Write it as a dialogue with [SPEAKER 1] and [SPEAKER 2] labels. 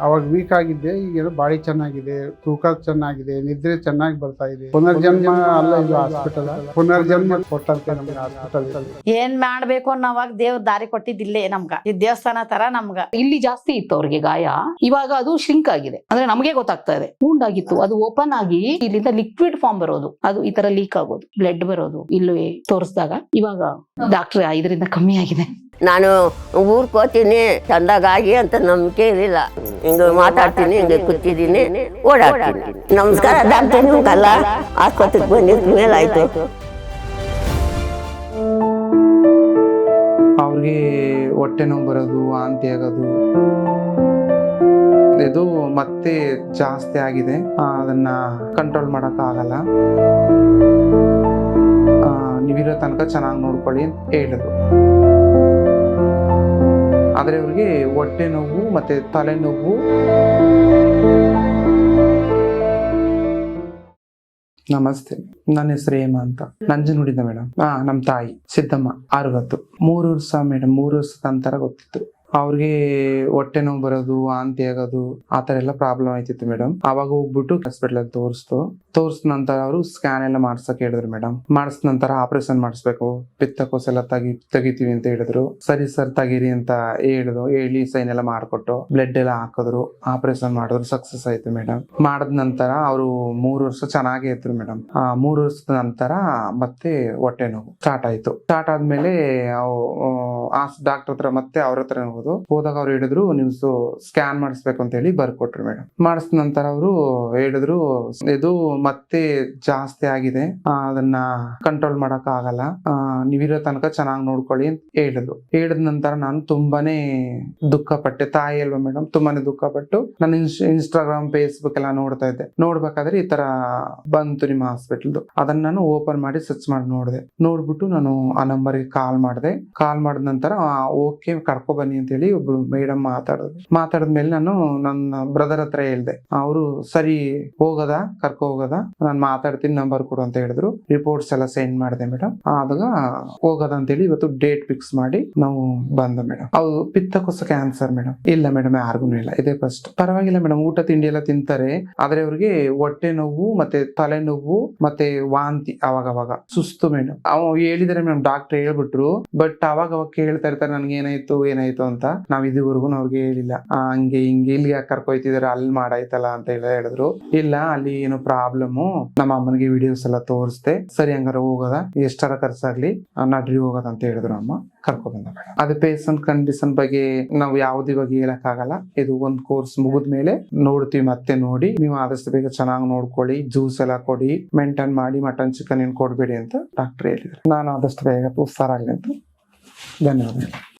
[SPEAKER 1] ಅವಾಗ ವೀಕ್ ಆಗಿದ್ದೆ ಈಗ ಬಾಡಿ ಚೆನ್ನಾಗಿದೆ ತೂಕ ಚೆನ್ನಾಗಿದೆ ನಿದ್ರೆ ಚೆನ್ನಾಗಿ ಬರ್ತಾ ಇದೆ. ಪುನರ್ಜನ್ಮ ಅಲ್ಲ ಇದು ಹಾಸ್ಪಿಟಲ್ ಪುನರ್ಜನ್ಮ ಕೊಟ್ಟಂತೆ ನಮ್ಗೆ ಹಾಸ್ಪಿಟಲ್
[SPEAKER 2] ಏನ್ ಮಾಡ್ಬೇಕು ಅನ್ನೋವಾಗ ದೇವ್ರ ದಾರಿ ಕೊಟ್ಟಿದ್ದಿಲ್ಲೇ ನಮ್ಗ. ಈ ದೇವಸ್ಥಾನ ತರ ನಮ್ಗ.
[SPEAKER 3] ಇಲ್ಲಿ ಜಾಸ್ತಿ ಇತ್ತು ಅವ್ರಿಗೆ ಗಾಯ. ಇವಾಗ ಅದು ಶಿಂಕ್ ಆಗಿದೆ. ಅಂದ್ರೆ ನಮಗೆ ಗೊತ್ತಾಗ್ತಾ ಇದೆ. ಹೂಂಡ್ ಆಗಿತ್ತು. ಅದು ಓಪನ್ ಆಗಿ ಇಲ್ಲಿಂದ ಲಿಕ್ವಿಡ್ ಫಾರ್ಮ್ ಬರೋದು. ಅದು ಈ ತರ ಲೀಕ್ ಆಗೋದು. ಬ್ಲಡ್ ಬರೋದು. ಇಲ್ಲಿ ತೋರಿಸಿದಾಗ ಇವಾಗ ಡಾಕ್ಟರ್ ಇದರಿಂದ ಕಮ್ಮಿ ಆಗಿದೆ.
[SPEAKER 4] ನಾನು ಊರ್ಕೋತೀನಿ ಹೋಗ್ತೀನಿ ಚಂದಾಗಾಗಿ ಅಂತ ನಂಬಿಕೆ ಇರಲಿಲ್ಲ. ಹಿಂಗೆ ಮಾತಾಡ್ತೀನಿ ಹಿಂಗೆ ಕೂತಿದ್ದೀನಿ ಓಡಾಡ್ತೀನಿ. ನಮಸ್ಕಾರ ಡಾಕ್ಟರ್ ನಿಮ್ಗಲ್ಲ? ಆಸ್ಪತ್ರೆಗೆ ಬಂದಿದ್ದ ಮೇಲೆ ಆಯ್ತು.
[SPEAKER 5] ಅವ್ರಿಗೆ ಹೊಟ್ಟೆ ನೋವು ಬರೋದು ವಾಂತಿ ಆಗೋದು. ಇದು ಮತ್ತೆ ಜಾಸ್ತಿ ಆಗಿದೆ. ಅದನ್ನ ಕಂಟ್ರೋಲ್ ಮಾಡಕ್ ಆಗಲ್ಲ. ಆ, ನೀವಿರೋ ತನಕ ಚೆನ್ನಾಗಿ ನೋಡ್ಕೊಳ್ಳಿ ಅಂತ ಹೇಳಿದ್ರು. ಆದ್ರೆ ಅವ್ರಿಗೆ ಹೊಟ್ಟೆ ನೋವು ಮತ್ತೆ ತಲೆನೋವು ನಮಸ್ತೆ. ನನ್ನ ಹೆಸರು ಹೇಮ ಅಂತ. ನಂಜನಗೂಡಿಂದ ಮೇಡಮ್ ಹಾ ನಮ್ಮ ತಾಯಿ ಸಿದ್ದಮ್ಮ ಅರವತ್ತು ಮೂರು ವರ್ಷ ಮೇಡಮ್ ಮೂರು ವರ್ಷದ ನಂತರ ಗೊತ್ತಿತ್ತು. ಅವ್ರಿಗೆ ಹೊಟ್ಟೆ ನೋವು ಬರೋದು ವಾಂತಿ ಆಗೋದು, ಆ ಥರ ಎಲ್ಲ ಪ್ರಾಬ್ಲಮ್ ಆಯ್ತಿತ್ತು ಮೇಡಮ್ ಅವಾಗ ಹೋಗ್ಬಿಟ್ಟು ಹಾಸ್ಪಿಟಲ್ ಅಲ್ಲಿ ತೋರಿಸ್ತು. ತೋರಿಸಿದ ನಂತರ ಅವರು ಸ್ಕ್ಯಾನ್ ಎಲ್ಲ ಮಾಡ್ಸಕ್ ಹೇಳಿದ್ರು ಮೇಡಮ್ ಮಾಡಿಸಿದ ನಂತರ ಆಪರೇಷನ್ ಮಾಡಿಸ್ಬೇಕು. ಪಿತ್ತಕೋಸ್ ಎಲ್ಲ ತೆಗಿ, ತೆಗಿತೀವಿ ಅಂತ ಹೇಳಿದ್ರು. ಸರಿ ಸರ್ ತೆಗೀರಿ ಅಂತ ಹೇಳಿದ್ರು. ಹೇಳಿ ಸೈನ್ ಎಲ್ಲ ಮಾಡಿಕೊಟ್ಟು ಬ್ಲಡ್ ಎಲ್ಲ ಹಾಕಿದ್ರು. ಆಪರೇಷನ್ ಮಾಡಿದ್ರು. ಸಕ್ಸಸ್ ಆಯ್ತು ಮೇಡಮ್ ಮಾಡಿದ ನಂತರ ಅವರು ಮೂರು ವರ್ಷ ಚೆನ್ನಾಗೇ ಇದ್ರು ಮೇಡಮ್ ಆ ಮೂರು ವರ್ಷದ ನಂತರ ಮತ್ತೆ ಹೊಟ್ಟೆ ನೋವು ಸ್ಟಾರ್ಟ್ ಆಯ್ತು. ಸ್ಟಾರ್ಟ್ ಆದ್ಮೇಲೆ ಡಾಕ್ಟರ್ ಹತ್ರ ಮತ್ತೆ ಅವ್ರ ಹತ್ರ ಹೋದಾಗ ಅವ್ರು ಹೇಳಿದ್ರು, ನೀವು ಸ್ಕ್ಯಾನ್ ಮಾಡಿಸ್ಬೇಕು ಅಂತ ಹೇಳಿ ಬರ್ಕೊಟ್ರು ಮೇಡಮ್. ಮಾಡಿಸಿದ ನಂತರ ಅವರು ಹೇಳಿದ್ರು, ಇದು ಮತ್ತೆ ಜಾಸ್ತಿ ಆಗಿದೆ. ಅದನ್ನ ಕಂಟ್ರೋಲ್ ಮಾಡಕ್ ಆಗಲ್ಲ. ನೀವಿರೋ ತನಕ ಚೆನ್ನಾಗಿ ನೋಡ್ಕೊಳ್ಳಿ ಅಂತ ಹೇಳಿದ್ರು. ಹೇಳಿದ ನಂತರ ನಾನು ತುಂಬಾನೇ ದುಃಖ ಪಟ್ಟೆ ತಾಯಿ ಅಲ್ವಾ ಮೇಡಮ್? ತುಂಬಾನೇ ದುಃಖ ಪಟ್ಟು ನಾನು ಇನ್ಸ್ಟಾಗ್ರಾಮ್ ಫೇಸ್ಬುಕ್ ಎಲ್ಲ ನೋಡ್ತಾ ಇದ್ದೆ. ನೋಡ್ಬೇಕಾದ್ರೆ ಈ ತರ ಬಂತು ನಿಮ್ಮ ಹಾಸ್ಪಿಟಲ್ದು. ಅದನ್ನ ನಾನು ಓಪನ್ ಮಾಡಿ ಸರ್ಚ್ ಮಾಡಿ ನೋಡಿದೆ. ನೋಡ್ಬಿಟ್ಟು ನಾನು ಆ ನಂಬರ್ಗೆ ಕಾಲ್ ಮಾಡಿದೆ. ಕಾಲ್ ಮಾಡಿದ ನಂತರ ಓಕೆ, ಕರ್ಕೊ ಬನ್ನಿ ಅಂತ ಹೇಳಿ ಒಬ್ರು ಮೇಡಮ್ ಮಾತಾಡಿದ್ರು ಮಾತಾಡಿದ್ಮೇಲೆ ನಾನು ನನ್ನ ಬ್ರದರ್ ಹತ್ರ ಹೇಳ್ದೆ, ಅವರು ಸರಿ ಹೋಗದ, ಕರ್ಕೊ ಹೋಗದ, ನಾನು ಮಾತಾಡ್ತೀನಿ ನಂಬರ್ ಕೊಡು ಅಂತ ಹೇಳಿದ್ರು. ರಿಪೋರ್ಟ್ಸ್ ಎಲ್ಲ ಸೆಂಡ್ ಮಾಡಿದೆ ಮೇಡಮ್ ಆದಾಗ ಹೋಗದ ಅಂತೇಳಿ ಇವತ್ತು ಡೇಟ್ ಫಿಕ್ಸ್ ಮಾಡಿ ನಾವು ಬಂದ ಮೇಡಮ್ ಅವರು ಪಿತ್ತ ಕೊಸ ಕ್ಯಾನ್ಸರ್ ಮೇಡಮ್ ಇಲ್ಲ ಮೇಡಮ್ ಯಾರಿಗೂ ಇಲ್ಲ. ಇದೇ ಫಸ್ಟ್ ಪರವಾಗಿಲ್ಲ ಮೇಡಮ್ ಊಟ, ತಿಂಡಿ ಎಲ್ಲ ತಿಂತಾರೆ. ಆದ್ರೆ ಅವ್ರಿಗೆ ಹೊಟ್ಟೆ ನೋವು, ಮತ್ತೆ ತಲೆನೋವು ಮತ್ತೆ ವಾಂತಿ ಅವಾಗ ಅವಾಗ ಸುಸ್ತು ಮೇಡಮ್ ಅವ್ ಹೇಳಿದಾರೆ ಮೇಡಮ್ ಡಾಕ್ಟರ್ ಹೇಳ್ಬಿಟ್ರು. ಬಟ್ ಅವಾಗ ಅವಾಗ ಕೇಳ್ತಾ ಇರ್ತಾರೆ ನನ್ಗೆ ಏನಾಯ್ತು ಏನಾಯ್ತು ಅಂತ ನಾವ್ ಇದುವರೆಗೂ ಅವ್ರಿಗೆ ಹೇಳಿಲ್ಲ. ಹಂಗೆ ಹಿಂಗೆ ಇಲ್ಲಿ ಯಾಕೆ ಕರ್ಕೊಯ್ತಿದಾರೆ, ಅಲ್ಲಿ ಮಾಡಾಯ್ತಲ್ಲ ಅಂತ ಹೇಳಿ ಹೇಳಿದ್ರು. ಇಲ್ಲ, ಅಲ್ಲಿ ಏನೋ ಪ್ರಾಬ್ಲಮ್ ನಮ್ಮ ಅಮ್ಮನಿಗೆ ವಿಡಿಯೋಸ್ ಎಲ್ಲ ತೋರಿಸ್ದೆ, ಸರಿ ಹಂಗಾರ ಹೋಗೋದ? ಎಷ್ಟರ ಖರ್ಚಾಗ್ಲಿ? ನಡ್ರಿ ಹೋಗೋದ? ಅಂತ ಹೇಳಿದ್ರು ಅಮ್ಮ. ಕರ್ಕೊ ಬಂದ ಅದು ಪೇಷಂಟ್ ಕಂಡೀಷನ್ ಬಗ್ಗೆ ನಾವು ಯಾವ್ದು ಇವಾಗ ಹೇಳಕ್ ಆಗಲ್ಲ ಇದು ಒಂದ್ ಕೋರ್ಸ್ ಮುಗಿದ ಮೇಲೆ ನೋಡ್ತೀವಿ ಮತ್ತೆ ನೋಡಿ. ನೀವು ಆದಷ್ಟು ಬೇಗ ಚೆನ್ನಾಗಿ ನೋಡ್ಕೊಳ್ಳಿ ಜ್ಯೂಸ್ ಎಲ್ಲ ಕೊಡಿ ಮೇಂಟೈನ್ ಮಾಡಿ ಮಟನ್ ಚಿಕನ್ ಏನ್ ಕೊಡ್ಬೇಡಿ ಅಂತ ಡಾಕ್ಟರ್ ಹೇಳಿದ್ರು. ನಾನು ಆದಷ್ಟು ಬೇಗ ಹುಷಾರಾಗ್ಲಿ ಅಂತ ಧನ್ಯವಾದಗಳು.